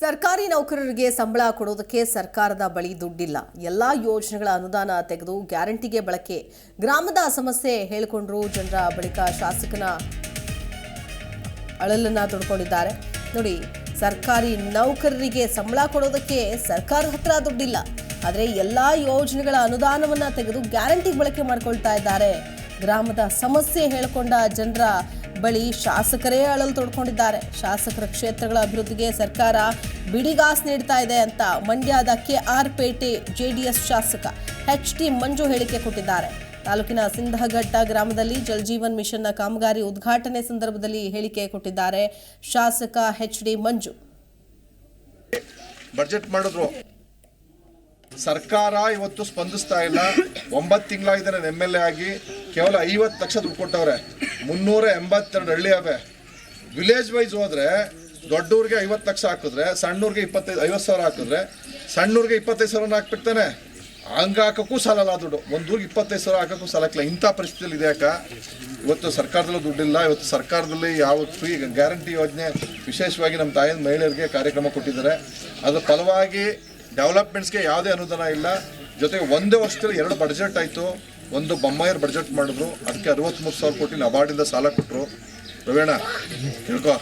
ಸರ್ಕಾರಿ ನೌಕರರಿಗೆ ಸಂಬಳ ಕೊಡೋದಕ್ಕೆ ಸರ್ಕಾರದ ಬಳಿ ದುಡ್ಡಿಲ್ಲ. ಎಲ್ಲ ಯೋಜನೆಗಳ ಅನುದಾನ ತೆಗೆದು ಗ್ಯಾರಂಟಿಗೆ ಬಳಕೆ. ಗ್ರಾಮದ ಸಮಸ್ಯೆ ಹೇಳಿಕೊಂಡ್ರು ಜನರ ಬಳಿಕ ಶಾಸಕನ ಅಳಲನ್ನ ತೊಡ್ಕೊಂಡಿದ್ದಾರೆ ನೋಡಿ, ಸರ್ಕಾರಿ ನೌಕರರಿಗೆ ಸಂಬಳ ಕೊಡೋದಕ್ಕೆ ಸರ್ಕಾರದ ಹತ್ರ ದುಡ್ಡಿಲ್ಲ. ಆದರೆ ಎಲ್ಲ ಯೋಜನೆಗಳ ಅನುದಾನವನ್ನು ತೆಗೆದು ಗ್ಯಾರಂಟಿಗೆ ಬಳಕೆ ಮಾಡ್ಕೊಳ್ತಾ ಇದ್ದಾರೆ. ಗ್ರಾಮದ ಸಮಸ್ಯೆ ಹೇಳಿಕೊಂಡ ಜನರ ಬಳಿ ಶಾಸಕರೇ ಅಳಲು ತೊಡ್ಕೊಂಡಿದ್ದಾರೆ. ಶಾಸಕರ ಕ್ಷೇತ್ರಗಳ ಅಭಿವೃದ್ಧಿಗೆ ಸರ್ಕಾರ ಬಿಡಿಗಾಸ್ ನೀಡ್ತಾ ಇದೆ ಅಂತ ಮಂಡ್ಯದ ಕೆ ಆರ್ ಪೇಟೆ ಜೆಡಿಎಸ್ ಶಾಸಕ ಎಚ್ ಟಿ ಮಂಜು ಹೇಳಿಕೆ ಕೊಟ್ಟಿದ್ದಾರೆ. ತಾಲೂಕಿನ ಸಿಂಧಘಟ್ಟ ಗ್ರಾಮದಲ್ಲಿ ಜಲಜೀವನ್ ಮಿಷನ್ನ ಕಾಮಗಾರಿ ಉದ್ಘಾಟನೆ ಸಂದರ್ಭದಲ್ಲಿ ಹೇಳಿಕೆ ಕೊಟ್ಟಿದ್ದಾರೆ ಶಾಸಕ ಎಚ್ ಡಿ ಮಂಜು. ಬಜೆಟ್ ಮಾಡಿದ್ರು. ಸರ್ಕಾರ ಇವತ್ತು ಸ್ಪಂದಿಸ್ತಾ ಇಲ್ಲ. ಒಂಬತ್ತು ತಿಂಗಳಾಗಿದ್ದಾರೆ ಎಂ ಎಲ್ ಎ ಆಗಿ. ಕೇವಲ ಐವತ್ತು ಲಕ್ಷ ದುಡ್ಡು ಕೊಟ್ಟವ್ರೆ. ಮುನ್ನೂರ ಎಂಬತ್ತೆರಡು ಹಳ್ಳಿ ಅವೆ. ವಿಲೇಜ್ ವೈಸ್ ಹೋದ್ರೆ ದೊಡ್ಡೂರಿಗೆ ಐವತ್ತು ಲಕ್ಷ ಹಾಕಿದ್ರೆ ಸಣ್ಣವ್ರಿಗೆ ಇಪ್ಪತ್ತೈದು, ಐವತ್ತು ಸಾವಿರ ಹಾಕಿದ್ರೆ ಸಣ್ಣೂರಿಗೆ ಇಪ್ಪತ್ತೈದು ಸಾವಿರ ಹಾಕ್ಬಿಡ್ತಾನೆ. ಹಂಗೆ ಹಾಕೋಕ್ಕೂ ಸಾಲಲ್ಲ ದುಡ್ಡು. ಒಂದು ಊರಿಗೆ ಇಪ್ಪತ್ತೈದು ಸಾವಿರ ಹಾಕೋಕ್ಕೂ ಸಾಲಕ್ಕಿಲ್ಲ ಇಂಥ ಪರಿಸ್ಥಿತಿಯಲ್ಲಿ ಇದೆ ಯಾಕೆ? ಇವತ್ತು ಸರ್ಕಾರದಲ್ಲೂ ದುಡ್ಡಿಲ್ಲ. ಇವತ್ತು ಸರ್ಕಾರದಲ್ಲಿ ಯಾವ ಫ್ರೀ ಗ್ಯಾರಂಟಿ ಯೋಜನೆ ವಿಶೇಷವಾಗಿ ನಮ್ಮ ತಾಯಿನ ಮಹಿಳೆಯರಿಗೆ ಕಾರ್ಯಕ್ರಮ ಕೊಟ್ಟಿದ್ದಾರೆ. ಅದರ ಫಲವಾಗಿ ಡೆವಲಪ್ಮೆಂಟ್ಸ್ಗೆ ಯಾವುದೇ ಅನುದಾನ ಇಲ್ಲ. ಜೊತೆಗೆ ಒಂದೇ ವರ್ಷದಲ್ಲಿ ಎರಡು ಬಡ್ಜೆಟ್ ಆಯಿತು. ಒಂದು ಬೊಮ್ಮಾಯರ್ ಬಜೆಟ್ ಮಾಡಿದ್ರು, ಅದಕ್ಕೆ ಅರವತ್ತ್ಮೂರು ಸಾವಿರ ಕೋಟಿ ನಬಾರ್ಡಿಂದ ಸಾಲ ಕೊಟ್ಟರು ರವೇಣ ತಿಳ್ಕೊ.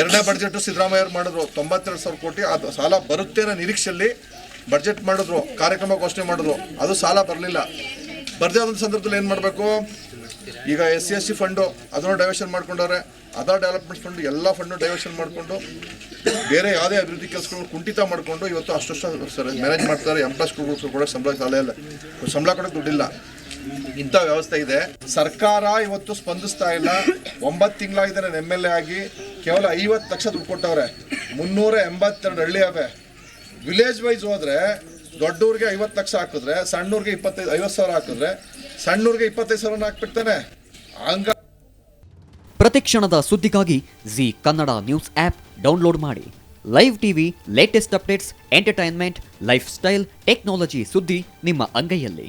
ಎರಡನೇ ಬಜೆಟ್ ಸಿದ್ದರಾಮಯ್ಯವ್ರು ಮಾಡಿದ್ರು, ತೊಂಬತ್ತೆರಡು ಸಾವಿರ ಕೋಟಿ. ಅದು ಸಾಲ ಬರುತ್ತೆ ಅನ್ನೋ ನಿರೀಕ್ಷೆಯಲ್ಲಿ ಬಜೆಟ್ ಮಾಡಿದ್ರು, ಕಾರ್ಯಕ್ರಮ ಘೋಷಣೆ ಮಾಡಿದ್ರು. ಅದು ಸಾಲ ಬರಲಿಲ್ಲ. ಬರದೇ ಆದಂಥ ಸಂದರ್ಭದಲ್ಲಿ ಏನು ಮಾಡಬೇಕು? ಈಗ S C S C fund ಅದನ್ನು ಡೈವರ್ಷನ್ ಮಾಡ್ಕೊಂಡವ್ರೆ, ಅದರ್ ಡೆವಲಪ್ಮೆಂಟ್ ಫಂಡ್ ಎಲ್ಲ ಫಂಡು ಡೈವರ್ಷನ್ ಮಾಡಿಕೊಂಡು, ಬೇರೆ ಯಾವುದೇ ಅಭಿವೃದ್ಧಿ ಕೆಲಸಗಳು ಕುಂಠಿತ ಮಾಡಿಕೊಂಡು ಇವತ್ತು ಅಷ್ಟು ಸರ್ ಮ್ಯಾನೇಜ್ ಮಾಡ್ತಾರೆ. ಎಂಪ್ಲಾಯ್ಸ್ಗಳು ಕೂಡ ಸಂಬಳ ಸಾಲ ಇಲ್ಲ. ಸಂಬಳ ಕೊಡೋಕೆ ದುಡ್ಡಿಲ್ಲ. ಇಂಥ ವ್ಯವಸ್ಥೆ ಇದೆ. ಸರ್ಕಾರ ಇವತ್ತು ಸ್ಪಂದಿಸ್ತಾ ಇಲ್ಲ. ಒಂಬತ್ತು ತಿಂಗಳಾಗಿದ್ದಾನೆ ಎಂ ಎಲ್ ಎ ಆಗಿ. ಕೇವಲ ಐವತ್ತು ಲಕ್ಷ ದುಡ್ಡು ಕೊಟ್ಟವ್ರೆ. ಮುನ್ನೂರ ಎಂಬತ್ತೆರಡು ಹಳ್ಳಿ ಅವೆ. ವಿಲೇಜ್ ವೈಸ್ ಹೋದರೆ ದೊಡ್ಡವ್ರಿಗೆ ಐವತ್ತು ಲಕ್ಷ ಹಾಕಿದ್ರೆ ಸಣ್ಣವ್ರಿಗೆ ಇಪ್ಪತ್ತೈದು, ಐವತ್ತು ಸಾವಿರ ಹಾಕಿದ್ರೆ ಸಣ್ಣೂರಿಗೆ ಇಪ್ಪತ್ತೈದು ಸಾವಿರ ಹಾಕ್ಬಿಡ್ತಾನೆ ಹಂಗ ಪ್ರತಿಕ್ಷಣದ ಸುದ್ದಿಗಾಗಿ Zee Kannada news app download ಮಾಡಿ. Live TV latest updates entertainment lifestyle technology ಸುದ್ದಿ ನಿಮ್ಮ ಅಂಗೈಯಲ್ಲಿ.